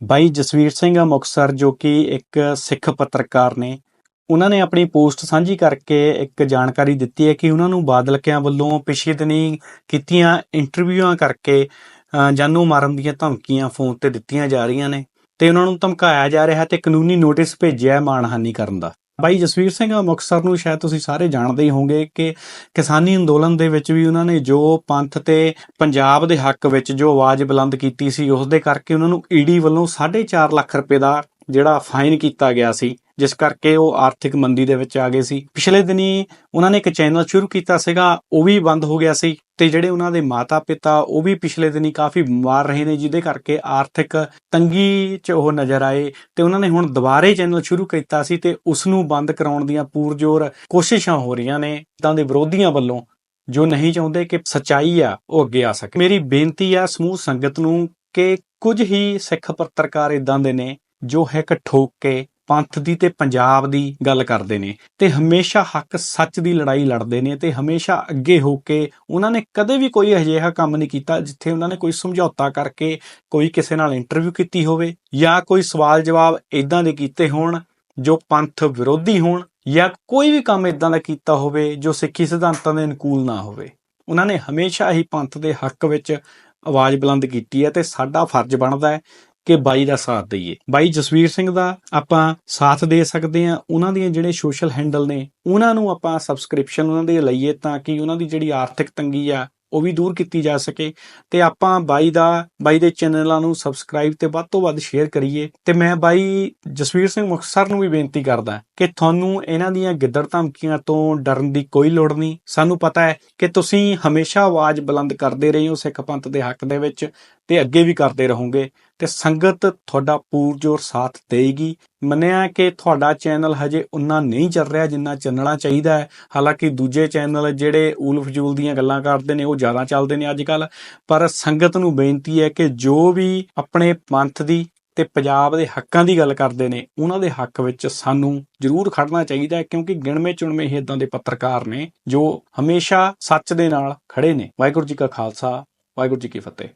ਬਾਈ ਜਸਵੀਰ ਸਿੰਘ ਮੁਕਤਸਰ, ਜੋ ਕਿ ਇੱਕ ਸਿੱਖ ਪੱਤਰਕਾਰ ਨੇ, ਉਹਨਾਂ ਨੇ ਆਪਣੀ ਪੋਸਟ ਸਾਂਝੀ ਕਰਕੇ ਇੱਕ ਜਾਣਕਾਰੀ ਦਿੱਤੀ ਹੈ ਕਿ ਉਹਨਾਂ ਨੂੰ ਬਾਦਲਕਿਆਂ ਵੱਲੋਂ ਪਿਛਲੇ ਦਿਨੀ ਕੀਤੀਆਂ ਇੰਟਰਵਿਊਆਂ ਕਰਕੇ ਜਾਨੂ ਮਾਰਨ ਦੀਆਂ ਧਮਕੀਆਂ ਫੋਨ ਤੇ ਦਿੱਤੀਆਂ ਜਾ ਰਹੀਆਂ ਨੇ ਤੇ ਉਹਨਾਂ ਨੂੰ ਧਮਕਾਇਆ ਜਾ ਰਿਹਾ ਤੇ ਕਾਨੂੰਨੀ ਨੋਟਿਸ ਭੇਜਿਆ ਹੈ ਮਾਣਹਾਨੀ ਕਰਨ ਦਾ। ਬਾਈ ਜਸਵੀਰ ਸਿੰਘ, ਮੁਕਤਸਰ ਨੂੰ ਸ਼ਾਇਦ ਤੁਸੀਂ ਸਾਰੇ ਜਾਣਦੇ ਹੀ ਹੋਵੋਗੇ ਕਿ ਕਿਸਾਨੀ ਅੰਦੋਲਨ ਦੇ ਵਿੱਚ ਵੀ ਉਹਨਾਂ ਨੇ ਜੋ ਪੰਥ ਤੇ ਪੰਜਾਬ ਦੇ ਹੱਕ ਵਿੱਚ ਜੋ ਆਵਾਜ਼ ਬੁਲੰਦ ਕੀਤੀ ਸੀ, ਉਸ ਦੇ ਕਰਕੇ ਉਹਨਾਂ ਨੂੰ ਈਡੀ ਵੱਲੋਂ 4.5 ਲੱਖ ਰੁਪਏ ਦਾ ਜਿਹੜਾ ਫਾਈਨ ਕੀਤਾ ਗਿਆ ਸੀ, ਜਿਸ ਕਰਕੇ ਉਹ ਆਰਥਿਕ ਮੰਦੀ ਦੇ ਵਿੱਚ ਆ ਗਏ ਸੀ। ਪਿਛਲੇ ਦਿਨੀ ਉਹਨਾਂ ਨੇ ਇੱਕ ਚੈਨਲ ਸ਼ੁਰੂ ਕੀਤਾ ਸੀਗਾ, ਉਹ ਵੀ ਬੰਦ ਹੋ ਗਿਆ ਸੀ। ਤੇ ਜਿਹੜੇ ਉਹਨਾਂ ਦੇ ਮਾਤਾ ਪਿਤਾ ਉਹ ਵੀ ਪਿਛਲੇ ਦਿਨੀ ਕਾਫੀ ਬਿਮਾਰ ਰਹੇ ਨੇ, ਜਿਹਦੇ ਕਰਕੇ ਆਰਥਿਕ ਤੰਗੀ 'ਚ ਉਹ ਨਜ਼ਰ ਆਏ ਤੇ ਉਹਨਾਂ ਨੇ ਹੁਣ ਦੁਬਾਰੇ ਚੈਨਲ ਸ਼ੁਰੂ ਕੀਤਾ ਸੀ ਤੇ ਉਸ ਨੂੰ ਬੰਦ ਕਰਾਉਣ ਦੀਆਂ ਪੂਰਜੋਰ ਕੋਸ਼ਿਸ਼ਾਂ ਹੋ ਰਹੀਆਂ ਨੇ ਤਾਂ ਦੇ ਵਿਰੋਧੀਆਂ ਵੱਲੋਂ, ਜੋ ਨਹੀਂ ਚਾਹੁੰਦੇ ਕਿ ਸਚਾਈ ਆ, ਉਹ ਅੱਗੇ ਆ ਸਕੇ। ਮੇਰੀ ਬੇਨਤੀ ਆ ਸਮੂਹ ਸੰਗਤ ਨੂੰ ਕਿ ਕੁਝ ਹੀ ਸਿੱਖ ਪੱਤਰਕਾਰ ਇਦਾਂ ਦੇ ਨੇ ਜੋ ਹੈ ਕਿ ਠੋਕ ਕੇ ਪੰਥ ਦੀ ਤੇ ਪੰਜਾਬ ਦੀ ਗੱਲ ਕਰਦੇ ਨੇ ਤੇ ਹਮੇਸ਼ਾ ਹੱਕ ਸੱਚ ਦੀ ਲੜਾਈ ਲੜਦੇ ਨੇ ਤੇ ਹਮੇਸ਼ਾ ਅੱਗੇ ਹੋ ਕੇ ਉਹਨਾਂ ਨੇ ਕਦੇ ਵੀ ਕੋਈ ਅਜਿਹਾ ਕੰਮ ਨਹੀਂ ਕੀਤਾ ਜਿੱਥੇ ਉਹਨਾਂ ਨੇ ਕੋਈ ਸਮਝੌਤਾ ਕਰਕੇ ਕੋਈ ਕਿਸੇ ਨਾਲ ਇੰਟਰਵਿਊ ਕੀਤੀ ਹੋਵੇ ਜਾਂ ਕੋਈ ਸਵਾਲ ਜਵਾਬ ਇਦਾਂ ਦੇ ਕੀਤੇ ਹੋਣ ਜੋ ਪੰਥ ਵਿਰੋਧੀ ਹੋਣ ਜਾਂ ਕੋਈ ਵੀ ਕੰਮ ਇਦਾਂ ਦਾ ਕੀਤਾ ਹੋਵੇ ਜੋ ਸਿੱਖੀ ਸਿਧਾਂਤਾਂ ਦੇ ਅਨੁਕੂਲ ਨਾ ਹੋਵੇ। ਉਹਨਾਂ ਨੇ ਹਮੇਸ਼ਾ ਹੀ ਪੰਥ ਦੇ ਹੱਕ ਵਿੱਚ ਆਵਾਜ਼ ਬੁਲੰਦ ਕੀਤੀ ਹੈ ਤੇ ਸਾਡਾ ਫਰਜ਼ ਬਣਦਾ ਹੈ ਕਿ ਬਾਈ ਦਾ ਸਾਥ ਦਈਏ। ਬਾਈ ਜਸਵੀਰ ਸਿੰਘ ਦਾ ਆਪਾਂ ਸਾਥ ਦੇ ਸਕਦੇ ਆ ਉਹਨਾਂ ਦੀਆਂ ਜਿਹੜੇ ਸੋਸ਼ਲ ਹੈਂਡਲ ਨੇ, ਉਹਨਾਂ ਨੂੰ ਆਪਾਂ ਸਬਸਕ੍ਰਿਪਸ਼ਨ ਉਹਨਾਂ ਦੇ ਲਈਏ ਤਾਂ ਕਿ ਉਹਨਾਂ ਦੀ ਜਿਹੜੀ ਆਰਥਿਕ ਤੰਗੀ ਆ, ਉਹ ਵੀ ਦੂਰ ਕੀਤੀ ਜਾ ਸਕੇ। ਤੇ ਆਪਾਂ ਬਾਈ ਦਾ, ਬਾਈ ਦੇ ਚੈਨਲਾਂ ਨੂੰ ਸਬਸਕ੍ਰਾਈਬ ਤੇ ਵੱਧ ਤੋਂ ਵੱਧ ਸ਼ੇਅਰ ਕਰੀਏ। ਤੇ ਮੈਂ ਬਾਈ ਜਸਵੀਰ ਸਿੰਘ ਮੁਖਤਸਰ ਨੂੰ ਵੀ ਬੇਨਤੀ ਕਰਦਾ ਕਿ ਤੁਹਾਨੂੰ ਇਹਨਾਂ ਦੀਆਂ ਗਿੱਦੜ ਧਮਕੀਆਂ ਤੋਂ ਡਰਨ ਦੀ ਕੋਈ ਲੋੜ ਨਹੀਂ। ਸਾਨੂੰ ਪਤਾ ਹੈ ਕਿ ਤੁਸੀਂ ਹਮੇਸ਼ਾ ਆਵਾਜ਼ ਬੁਲੰਦ ਕਰਦੇ ਰਹੇ ਹੋ ਸਿੱਖ ਪੰਥ ਦੇ ਹੱਕ ਦੇ ਵਿੱਚ। ਤੇ ਅੱਗੇ ਵੀ ਕਰਦੇ ਰਹੋਗੇ। ਤੇ ਸੰਗਤ ਤੁਹਾਡਾ ਪੂਰਜੋਰ ਸਾਥ ਦੇਗੀ ਮੰਨਿਆ ਕਿ ਤੁਹਾਡਾ ਚੈਨਲ ਹਜੇ ਉਨਾ ਨਹੀਂ ਚੱਲ ਰਿਹਾ ਜਿੰਨਾ ਚੱਲਣਾ ਚਾਹੀਦਾ ਹੈ। ਹਾਲਾਂਕਿ ਦੂਜੇ ਚੈਨਲ ਜਿਹੜੇ ਊਲ ਫਜੂਲ ਦੀਆਂ ਗੱਲਾਂ ਕਰਦੇ ਨੇ, ਉਹ ਜ਼ਿਆਦਾ ਚੱਲਦੇ ਨੇ ਅੱਜ ਕੱਲ ਪਰ ਸੰਗਤ ਨੂੰ ਬੇਨਤੀ ਹੈ ਕਿ ਜੋ ਵੀ ਆਪਣੇ ਪੰਥ ਦੀ ਤੇ ਪੰਜਾਬ ਦੇ ਹੱਕਾਂ ਦੀ ਗੱਲ ਕਰਦੇ ਨੇ ਉਹਨਾਂ ਦੇ ਹੱਕ ਵਿੱਚ ਸਾਨੂੰ ਜ਼ਰੂਰ ਖੜਨਾ ਚਾਹੀਦਾ ਹੈ ਕਿਉਂਕਿ ਗਿਣਵੇਂ ਚੁਣਵੇਂ ਹੀ ਇਦਾਂ ਦੇ ਪੱਤਰਕਾਰ ਨੇ ਜੋ ਹਮੇਸ਼ਾ ਸੱਚ ਦੇ ਨਾਲ ਖੜੇ ਨੇ। ਵਾਹਿਗੁਰੂ ਜੀ ਕਾ ਖਾਲਸਾ, ਵਾਹਿਗੁਰੂ ਜੀ ਕੀ ਫਤਿਹ।